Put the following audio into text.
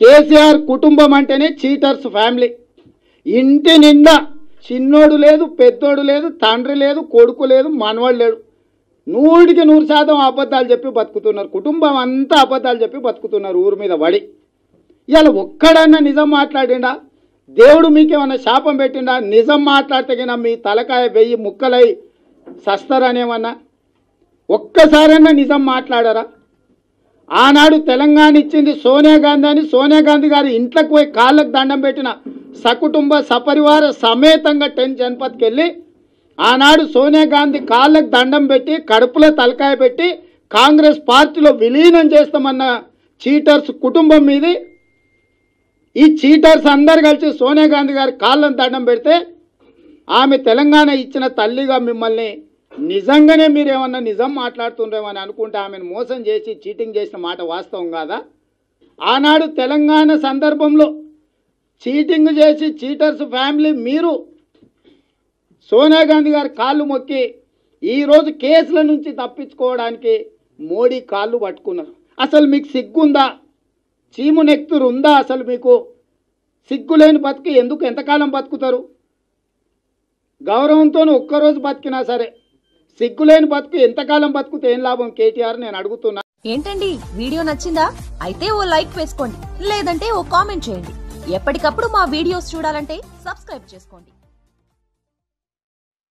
కేసీఆర్ కుటుంబం అంటేనే cheaters family. ఇంటి నిండా చిన్నోడు లేదు పెద్దోడు లేదు తండ్రి లేదు కొడుకు లేదు మనవాడు లేడు. నూటికి నూరు శాతం అబద్ధాలు చెప్పి బతుకుతున్నారు. కుటుంబం అంతా అబద్ధాలు చెప్పి బతుకుతున్నారు ఊరి మీద పడి. ఇవాళ ఒక్కడన్నా నిజం మాట్లాడిండా? దేవుడు మీకేమన్నా శాపం పెట్టిండా? నిజం మాట్లాడితే మీ తలకాయ వెయ్యి ముక్కలై సస్తారనేమన్నా? ఒక్కసారన్నా నిజం మాట్లాడారా? ఆనాడు తెలంగాణ ఇచ్చింది సోనియా గాంధీ అని సోనియా గాంధీ గారి ఇంట్లోకి పోయి కాళ్ళకు దండం పెట్టిన సకుటుంబ సపరివార సమేతంగా టెన్ జనపతికి వెళ్ళి ఆనాడు సోనియా గాంధీ కాళ్ళకు దండం పెట్టి కడుపులో తలకాయ పెట్టి కాంగ్రెస్ పార్టీలో విలీనం చేస్తామన్న చీటర్స్ కుటుంబం మీది. ఈ చీటర్స్ అందరు కలిసి సోనియా గాంధీ గారి కాళ్ళను దండం పెడితే ఆమె తెలంగాణ ఇచ్చిన తల్లిగా మిమ్మల్ని నిజంగానే మీరు ఏమన్నా నిజం మాట్లాడుతుండ్రేమని అనుకుంటే ఆమెను మోసం చేసి చీటింగ్ చేసిన మాట వాస్తవం కాదా? ఆనాడు తెలంగాణ సందర్భంలో చీటింగ్ చేసి చీటర్స్ ఫ్యామిలీ మీరు సోనియా గాంధీ గారు కాళ్ళు మొక్కి ఈరోజు కేసుల నుంచి తప్పించుకోవడానికి మోడీ కాళ్ళు పట్టుకున్నారు. అసలు మీకు సిగ్గుందా? చీము నెక్తురు ఉందా అసలు మీకు? సిగ్గులేని బతికి ఎందుకు ఎంతకాలం బతుకుతారు? గౌరవంతో ఒక్కరోజు బతికినా సరే సిగ్గులేని బతుకు ఎంతకాలం బతుకుతే ఏం లాభం? కేటీఆర్ నేను అడుగుతున్నా. ఏంటండి? వీడియో నచ్చిందా? అయితే ఓ లైక్ వేసుకోండి. లేదంటే ఓ కామెంట్ చేయండి. ఎప్పటికప్పుడు మా వీడియోస్ చూడాలంటే సబ్స్క్రైబ్ చేసుకోండి.